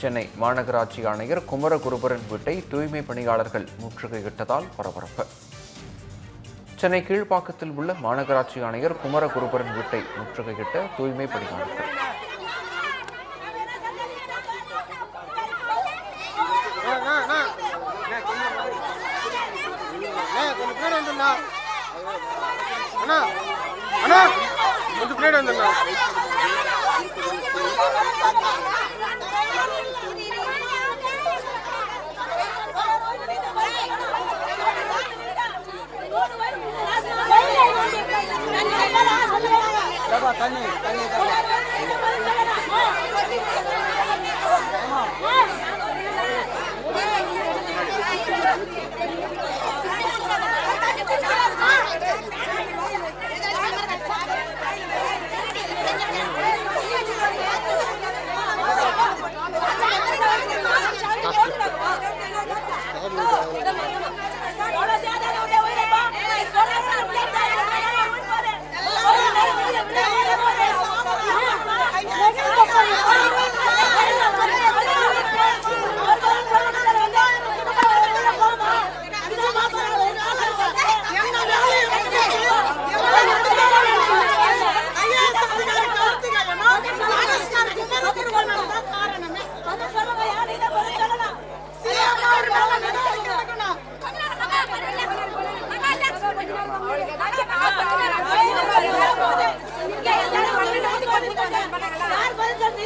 சென்னை மாநகராட்சி ஆணையர் குமரகுருபரன் வீட்டை தூய்மை பணியாளர்கள் முற்றுகையிட்டதால் பரபரப்பு சென்னை கீழ்ப்பாக்கத்தில் உள்ள மாநகராட்சி ஆணையர் குமரகுருபரன் வீட்டை முற்றுகையிட்ட தூய்மை பணியாளர்கள் அண்ணா அண்ணா கொஞ்சம் பின்னாடி తనే తనే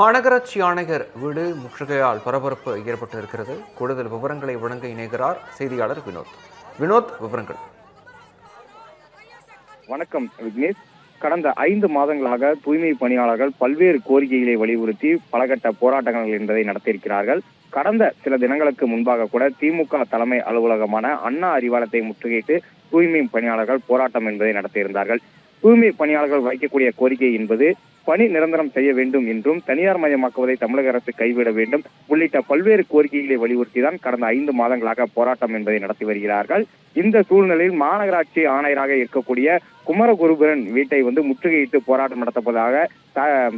மாநகராட்சி ஆணையர் வீடு முற்றுகையால் பரபரப்பு ஏற்பட்டு இருக்கிறது கூடுதல் விவரங்களை வழங்க இணைகிறார் செய்தியாளர் வினோத். வினோத் விவரங்கள். வணக்கம் விக்னேஷ். கடந்த ஐந்து மாதங்களாக தூய்மை பணியாளர்கள் பல்வேறு கோரிக்கைகளை வலியுறுத்தி பலகட்ட போராட்டங்கள் என்பதை நடத்தியிருக்கிறார்கள். கடந்த சில தினங்களுக்கு முன்பாக கூட திமுக தலைமை அலுவலகமான அண்ணா அறிவாலயத்தை முற்றுகையிட்டு தூய்மை பணியாளர்கள் போராட்டம் என்பதை நடத்தியிருந்தார்கள். தூய்மை பணியாளர்கள் வைக்கக்கூடிய கோரிக்கை என்பது பணி நிரந்தரம் செய்ய வேண்டும் என்றும் தனியார் மயமாக்குவதை தமிழக அரசு கைவிட வேண்டும் உள்ளிட்ட பல்வேறு கோரிக்கைகளை வலியுறுத்தி தான் கடந்த ஐந்து மாதங்களாக போராட்டம் என்பதை நடத்தி வருகிறார்கள். இந்த சூழ்நிலையில் மாநகராட்சி ஆணையராக இருக்கக்கூடிய குமரகுருபுரன் வீட்டை வந்து முற்றுகையிட்டு போராட்டம் நடத்தப்பதாக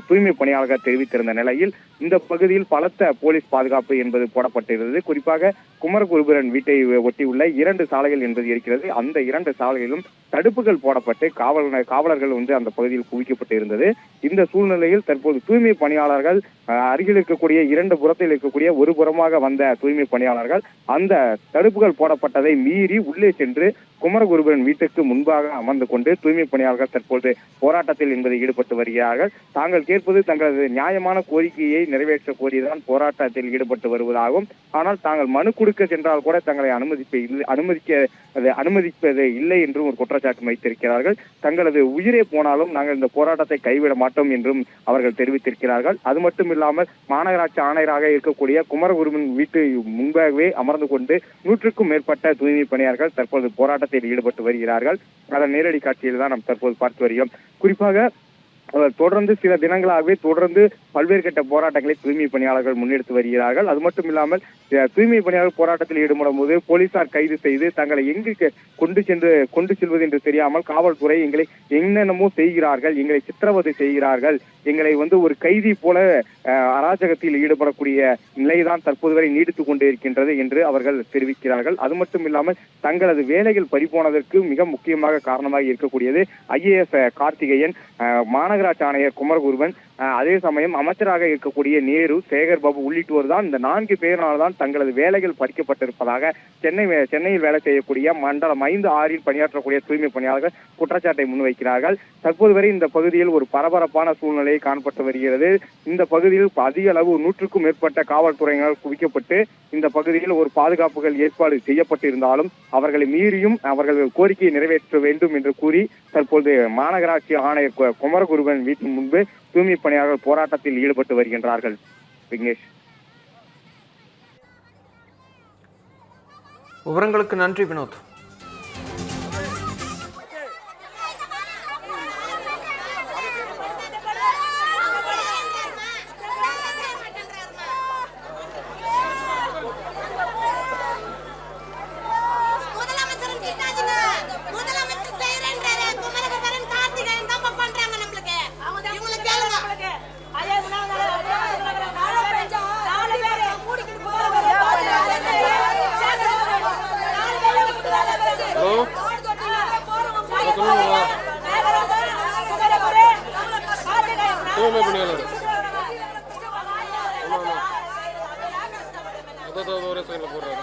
தூய்மை பணியாளர்கள் தெரிவித்திருந்த நிலையில் இந்த பகுதியில் பலத்த போலீஸ் பாதுகாப்பு என்பது போடப்பட்டிருந்தது. குறிப்பாக குமரகுருபுரன் வீட்டை ஒட்டியுள்ள இரண்டு சாலைகள் என்பது இருக்கிறது. அந்த இரண்டு சாலைகளிலும் தடுப்புகள் போடப்பட்டு காவல் காவலர்கள் வந்து அந்த பகுதியில் குவிக்கப்பட்டு இருந்தது இந்த சூழ்நிலையில் தற்போது தூய்மை பணியாளர்கள் அஹ், அருகில் இருக்கக்கூடிய இரண்டு புறத்தில் இருக்கக்கூடிய ஒரு புறமாக வந்த தூய்மை பணியாளர்கள் அந்த தடுப்புகள் போடப்பட்டதை மீறி உள்ள சென்று குமரகுருபரன் வீட்டுக்கு முன்பாக அமர்ந்து கொண்டு தூய்மை பணியாளர்கள் தற்போது போராட்டத்தில் என்பதை ஈடுபட்டு வருகிறார்கள். தாங்கள் கேட்பது தங்களது நியாயமான கோரிக்கையை நிறைவேற்ற கோரிதான் போராட்டத்தில் ஈடுபட்டு வருவதாகும். ஆனால் தாங்கள் மனு கொடுக்க சென்றால் கூட தங்களை அனுமதிப்ப இல்லை அனுமதிக்க அனுமதிப்பது இல்லை என்றும் ஒரு குற்றச்சாட்டு வைத்திருக்கிறார்கள். தங்களது உயிரே போனாலும் நாங்கள் இந்த போராட்டத்தை கைவிட மாட்டோம் என்றும் அவர்கள் தெரிவித்திருக்கிறார்கள். அது மட்டும் இல்லாமல் மாநகராட்சி ஆணையராக இருக்கக்கூடிய குமரகுருவின் வீட்டு முன்பாகவே அமர்ந்து கொண்டு நூற்றுக்கும் மேற்பட்ட தூய்மை பணியாளர்கள் தற்போது போராட்டத்தில் ஈடுபட்டு வருகிறார்கள். அதன் நேரடி காட்சியில் தான் நாம் தற்போது பார்த்து வருகிறோம். குறிப்பாக தொடர்ந்து சில தினங்களாகவே தொடர்ந்து பல்வேறு கட்ட போராட்டங்களை தூய்மை பணியாளர்கள் முன்னெடுத்து வருகிறார்கள். அது மட்டும் இல்லாமல் தூய்மை பணியாளர் போராட்டத்தில் ஈடுபடும் போது போலீசார் கைது செய்து தங்களை எங்கு கொண்டு சென்று கொண்டு செல்வது என்று தெரியாமல் காவல்துறை எங்களை என்னென்னமோ செய்கிறார்கள் எங்களை சித்திரவதை செய்கிறார்கள். எங்களை வந்து ஒரு கைதி போல அஹ், அராஜகத்தில் ஈடுபடக்கூடிய நிலைதான் தற்போது வரை நீடித்துக் கொண்டே இருக்கின்றது என்று அவர்கள் தெரிவிக்கிறார்கள். அது மட்டும் இல்லாமல் தங்களது வேலைகள் பறிபோனதற்கு மிக முக்கியமாக காரணமாக இருக்கக்கூடியது ஐஏஎஸ் கார்த்திகேயன் அஹ், மாநகராட்சி ஆணையர் குமரகுருவன் அதே சமயம் அமைச்சராக இருக்கக்கூடிய நேரு சேகர் பாபு உள்ளிட்டோர் தான் இந்த நான்கு பேரால் தான் தங்களது வேலைகள் பறிக்கப்பட்டிருப்பதாக சென்னை வே- சென்னையில் வேலை செய்யக்கூடிய மண்டலம் ஐந்து ஆறில் பணியாற்றக்கூடிய தூய்மை பணியாளர்கள் குற்றச்சாட்டை முன்வைக்கிறார்கள். தற்போது வரை இந்த பகுதியில் ஒரு பரபரப்பான சூழ்நிலை காணப்பட்டு வருகிறது. இந்த பகுதியில் அதிக அளவு நூற்றுக்கும் மேற்பட்ட காவல்துறையினர் குவிக்கப்பட்டு இந்த பகுதியில் ஒரு பாதுகாப்புகள் ஏற்பாடு செய்யப்பட்டிருந்தாலும் அவர்களை மீறியும் அவர்கள் கோரிக்கையை நிறைவேற்ற வேண்டும் என்று கூறி தற்போது மாநகராட்சி ஆணையர் கு- குமரகுருவன் வீட்டின் முன்பு தூய்மை பணியாளர்கள் போராட்டத்தில் ஈடுபட்டு வருகின்றார்கள். விக்னேஷ். விவரங்களுக்கு நன்றி வினோத். தூய்மை பணியாளர் அதான் ஒரே சைடில் போடுறாரு